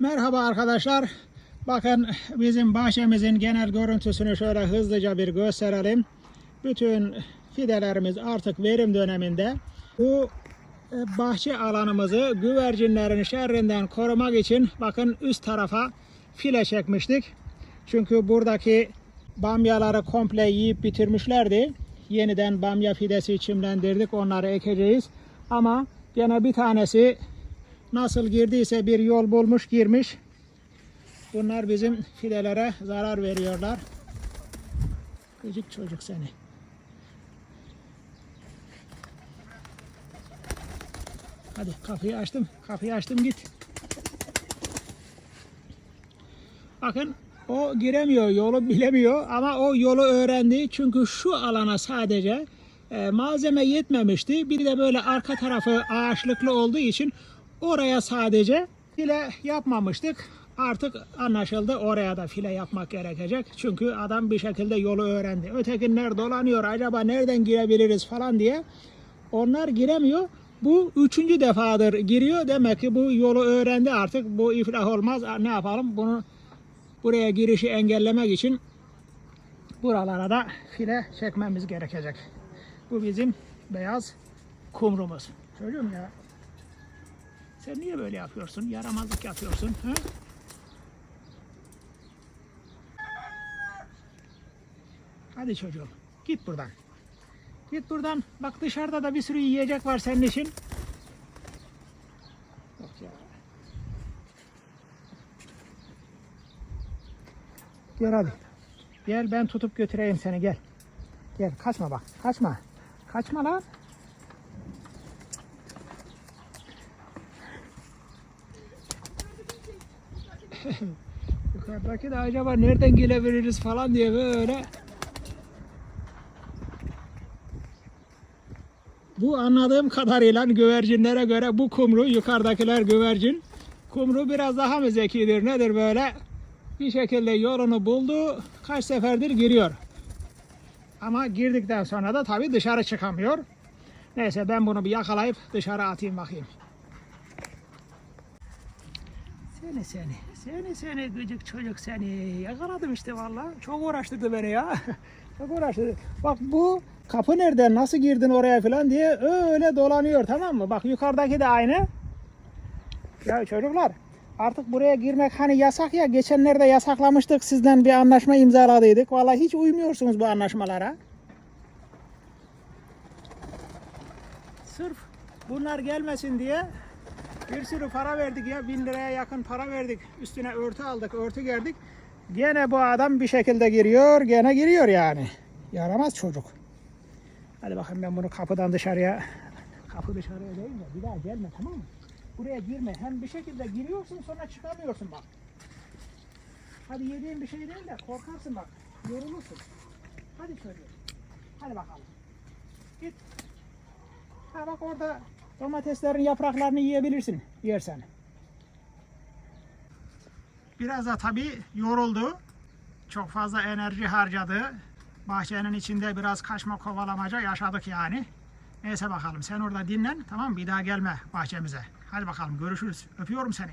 Merhaba arkadaşlar. Bakın bizim bahçemizin genel görüntüsünü şöyle hızlıca bir gösterelim. Bütün fidelerimiz artık verim döneminde. Bu e, bahçe alanımızı güvercinlerin şerrinden korumak için bakın üst tarafa file çekmiştik. Çünkü buradaki bamyaları komple yiyip bitirmişlerdi. Yeniden bamya fidesi çimlendirdik. Onları ekeceğiz. Ama gene bir tanesi nasıl girdiyse bir yol bulmuş girmiş. Bunlar bizim fidelere zarar veriyorlar. Gıcık çocuk seni. Hadi kapıyı açtım. Kapıyı açtım git. Bakın o giremiyor, yolu bilemiyor ama o yolu öğrendi. Çünkü şu alana sadece e, malzeme yetmemişti. Bir de böyle arka tarafı ağaçlıklı olduğu için oraya sadece file yapmamıştık. Artık anlaşıldı oraya da file yapmak gerekecek. Çünkü adam bir şekilde yolu öğrendi. Ötekinler dolanıyor acaba nereden girebiliriz falan diye. Onlar giremiyor. Bu üçüncü defadır giriyor. Demek ki bu yolu öğrendi artık. Bu iflah olmaz. Ne yapalım? Bunu buraya girişi engellemek için buralara da file çekmemiz gerekecek. Bu bizim beyaz kumrumuz. Çocuğum ya. Sen niye böyle yapıyorsun? Yaramazlık yapıyorsun. Ha? Hadi çocuğum. Git buradan. Git buradan. Bak dışarıda da bir sürü yiyecek var senin için. Yok ya. Gel hadi. Gel ben tutup götüreyim seni gel. Gel kaçma bak. Kaçma. Kaçma lan. Yukarıdaki de acaba nereden gelebiliriz falan diye böyle Bu anladığım kadarıyla güvercinlere göre bu kumru yukarıdakiler güvercin. Kumru biraz daha mı zekidir nedir böyle? Bir şekilde yolunu buldu. Kaç seferdir giriyor. Ama girdikten sonra da tabii dışarı çıkamıyor. Neyse ben bunu bir yakalayıp dışarı atayım bakayım. Seni seni. Seni seni gıcık çocuk seni. Yakaladım işte vallahi. Çok uğraştırdı beni ya. Çok uğraştırdı. Bak bu kapı nereden nasıl girdin oraya falan diye öyle dolanıyor tamam mı? Bak yukarıdaki de aynı. Ya çocuklar artık buraya girmek hani yasak ya. Geçenlerde yasaklamıştık sizden bir anlaşma imzaladıydık. Vallahi hiç uymuyorsunuz bu anlaşmalara. Sırf bunlar gelmesin diye bir sürü para verdik ya. Bin liraya yakın para verdik. Üstüne örtü aldık, örtü gerdik. Gene bu adam bir şekilde giriyor, gene giriyor yani. Yaramaz çocuk. Hadi bakın ben bunu kapıdan dışarıya, kapı dışarıya değil de bir daha gelme tamam mı? Buraya girme. Hem bir şekilde giriyorsun sonra çıkamıyorsun bak. Hadi yediğin bir şey değil de korkarsın bak. Yorulursun. Hadi çocuğum. Hadi bakalım. Git. Ha bak orada domateslerin yapraklarını yiyebilirsin yersen. Biraz da tabii yoruldu. Çok fazla enerji harcadı. Bahçenin içinde biraz kaçma kovalamaca yaşadık yani. Neyse bakalım sen orada dinlen tamam? Bir daha gelme bahçemize. Hadi bakalım görüşürüz. Öpüyorum seni.